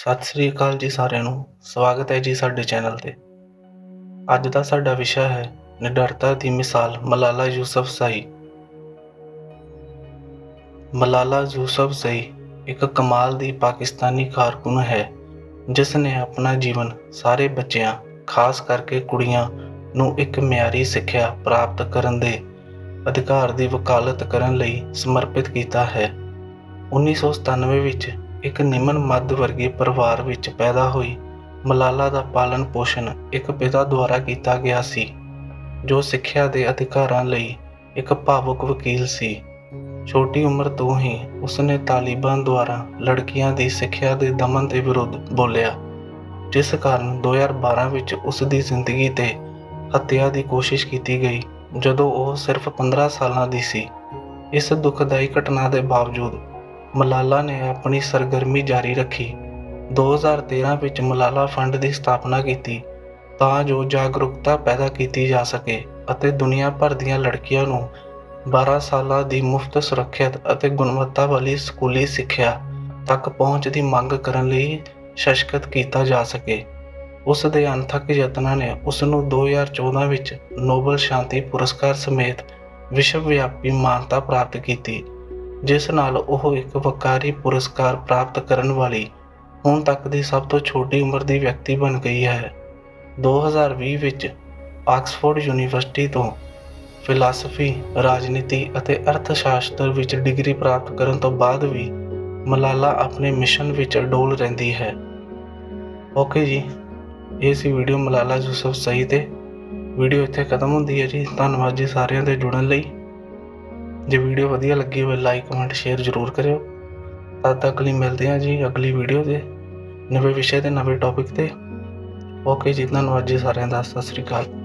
ਸਤਿ ਸ੍ਰੀ ਅਕਾਲ ਜੀ ਸਾਰਿਆਂ ਨੂੰ। ਸਵਾਗਤ ਹੈ ਜੀ ਸਾਡੇ ਚੈਨਲ ਤੇ। ਅੱਜ ਦਾ ਸਾਡਾ ਵਿਸ਼ਾ ਹੈ ਨਿਡਰਤਾ ਦੀ ਮਿਸਾਲ ਮਲਾਲਾ ਯੂਸਫਜ਼ਈ ਮਲਾਲਾ ਯੂਸਫਜ਼ਈ ਇੱਕ ਕਮਾਲ ਦੀ ਪਾਕਿਸਤਾਨੀ ਕਾਰਕੁਨ ਹੈ, ਜਿਸ ਨੇ ਆਪਣਾ ਜੀਵਨ ਸਾਰੇ ਬੱਚਿਆਂ, ਖਾਸ ਕਰਕੇ ਕੁੜੀਆਂ, ਨੂੰ ਇੱਕ ਮਿਆਰੀ ਸਿੱਖਿਆ ਪ੍ਰਾਪਤ ਕਰਨ ਦੇ ਅਧਿਕਾਰ ਦੀ ਵਕਾਲਤ ਕਰਨ ਲਈ ਸਮਰਪਿਤ ਕੀਤਾ ਹੈ। 1997 ਵਿੱਚ ਇੱਕ ਨਿਮਨ ਮੱਧ ਵਰਗੀ ਪਰਿਵਾਰ ਵਿੱਚ ਪੈਦਾ ਹੋਈ। ਮਲਾਲਾ ਦਾ ਪਾਲਣ ਪੋਸ਼ਣ ਇੱਕ ਪਿਤਾ ਦੁਆਰਾ ਕੀਤਾ ਗਿਆ ਸੀ, ਜੋ ਸਿੱਖਿਆ ਦੇ ਅਧਿਕਾਰਾਂ ਲਈ ਇੱਕ ਭਾਵੁਕ ਵਕੀਲ ਸੀ। ਛੋਟੀ ਉਮਰ ਤੋਂ ਹੀ ਉਸਨੇ ਤਾਲਿਬਾਨ ਦੁਆਰਾ ਲੜਕੀਆਂ ਦੀ ਸਿੱਖਿਆ ਦੇ ਦਮਨ ਦੇ ਵਿਰੁੱਧ ਬੋਲਿਆ, ਜਿਸ ਕਾਰਨ 2012 ਵਿੱਚ ਉਸ ਦੀ ਜ਼ਿੰਦਗੀ ਤੇ ਹੱਤਿਆ ਦੀ ਕੋਸ਼ਿਸ਼ ਕੀਤੀ ਗਈ, ਜਦੋਂ ਉਹ ਸਿਰਫ 15 ਸਾਲਾਂ ਦੀ ਸੀ। ਇਸ ਦੁਖਦਾਈ ਘਟਨਾ ਦੇ ਬਾਵਜੂਦ ਮਲਾਲਾ ਨੇ ਆਪਣੀ ਸਰਗਰਮੀ ਜਾਰੀ ਰੱਖੀ। 2013 ਵਿੱਚ ਮਲਾਲਾ ਫੰਡ ਦੀ ਸਥਾਪਨਾ ਕੀਤੀ ਤਾਂ ਜੋ ਜਾਗਰੂਕਤਾ ਪੈਦਾ ਕੀਤੀ ਜਾ ਸਕੇ ਅਤੇ ਦੁਨੀਆ ਭਰ ਦੀਆਂ ਲੜਕੀਆਂ ਨੂੰ 12 ਸਾਲਾਂ ਦੀ ਮੁਫਤ, ਸੁਰੱਖਿਅਤ ਅਤੇ ਗੁਣਵੱਤਾ ਵਾਲੀ ਸਕੂਲੀ ਸਿੱਖਿਆ ਤੱਕ ਪਹੁੰਚ ਦੀ ਮੰਗ ਕਰਨ ਲਈ ਸਸ਼ਕਤ ਕੀਤਾ ਜਾ ਸਕੇ। ਉਸ ਦੇ ਅਣਥੱਕ ਯਤਨਾਂ ਨੇ ਉਸ ਨੂੰ 2014 ਵਿੱਚ ਨੋਬਲ ਸ਼ਾਂਤੀ ਪੁਰਸਕਾਰ ਸਮੇਤ ਵਿਸ਼ਵ ਵਿਆਪੀ ਮਾਨਤਾ ਪ੍ਰਾਪਤ ਕੀਤੀ। ਜਿਸ ਨਾਲ ਉਹ ਇੱਕ ਵਕਾਰੀ ਪੁਰਸਕਾਰ ਪ੍ਰਾਪਤ ਕਰਨ ਵਾਲੀ ਹੁਣ ਤੱਕ ਦੀ ਸਭ ਤੋਂ ਛੋਟੀ ਉਮਰ ਦੀ ਵਿਅਕਤੀ ਬਣ ਗਈ ਹੈ। 2020 ਵਿੱਚ ਆਕਸਫੋਰਡ ਯੂਨੀਵਰਸਿਟੀ ਤੋਂ ਫਿਲਾਸਫੀ, ਰਾਜਨੀਤੀ ਅਤੇ ਅਰਥਸ਼ਾਸ਼ਤਰ ਵਿੱਚ ਡਿਗਰੀ ਪ੍ਰਾਪਤ ਕਰਨ ਤੋਂ ਬਾਅਦ ਵੀ ਮਲਾਲਾ ਆਪਣੇ ਮਿਸ਼ਨ ਵਿੱਚ ਅਡੋਲ ਰਹਿੰਦੀ ਹੈ। ਓਕੇ ਜੀ, ਇਹ ਸੀ ਵੀਡੀਓ ਮਲਾਲਾ ਯੂਸਫ ਸਈ ਤੇ। ਵੀਡੀਓ ਇੱਥੇ ਖਤਮ ਹੁੰਦੀ ਹੈ ਜੀ। ਧੰਨਵਾਦ ਜੀ ਸਾਰਿਆਂ ਦੇ ਜੁੜਨ ਲਈ। ਜੇ ਵੀਡੀਓ ਵਧੀਆ ਲੱਗੀ ਹੋਵੇ ਲਾਈਕ ਕਮੈਂਟ ਸ਼ੇਅਰ ਜ਼ਰੂਰ ਕਰਿਓ। ਤਦ ਤੱਕ ਲਈ ਮਿਲਦੇ ਹਾਂ ਜੀ ਅਗਲੀ ਵੀਡੀਓ ਤੇ ਨਵੇਂ ਵਿਸ਼ੇ ਤੇ ਨਵੇਂ ਟੌਪਿਕ ਤੇ। ਓਕੇ ਜੀ, ਧੰਨਵਾਦ ਜੀ ਸਾਰਿਆਂ ਦਾ। ਸਤਿ ਸ੍ਰੀ ਅਕਾਲ।